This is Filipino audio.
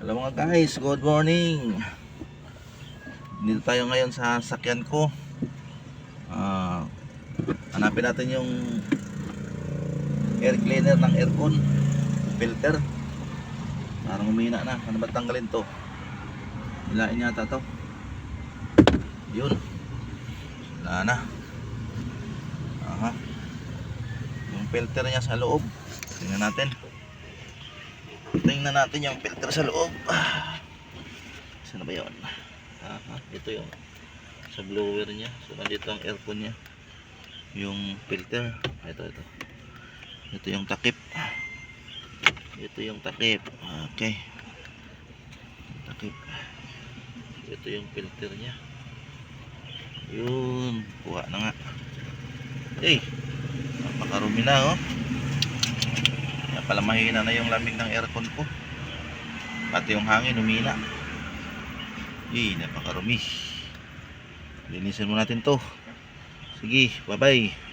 Hello mga guys, good morning. Dito tayo ngayon sa sakyan ko. Ah, hanapin natin yung air cleaner ng aircon, filter. Parang umina na. Ano ba tanggalin to? Hilain yata to. Yun. Wala na. Aha. Yung filter niya sa loob. Tingnan natin. Tingnan natin yung filter sa loob. Ah. Saan ba yun? Aha, ito yung sa blower niya. So, nandito ang aircon niya. Yung filter. Ito, ito. Ito yung takip. Ito yung takip. Okay. Takip. Ito yung filter niya. Yun. Kuha na nga. Eh. Napakarumi na oh. Pala mahina na yung lamig ng aircon ko. Pati yung hangin humina. Eh, napakarumi. Linisin mo natin to. Sige, bye-bye.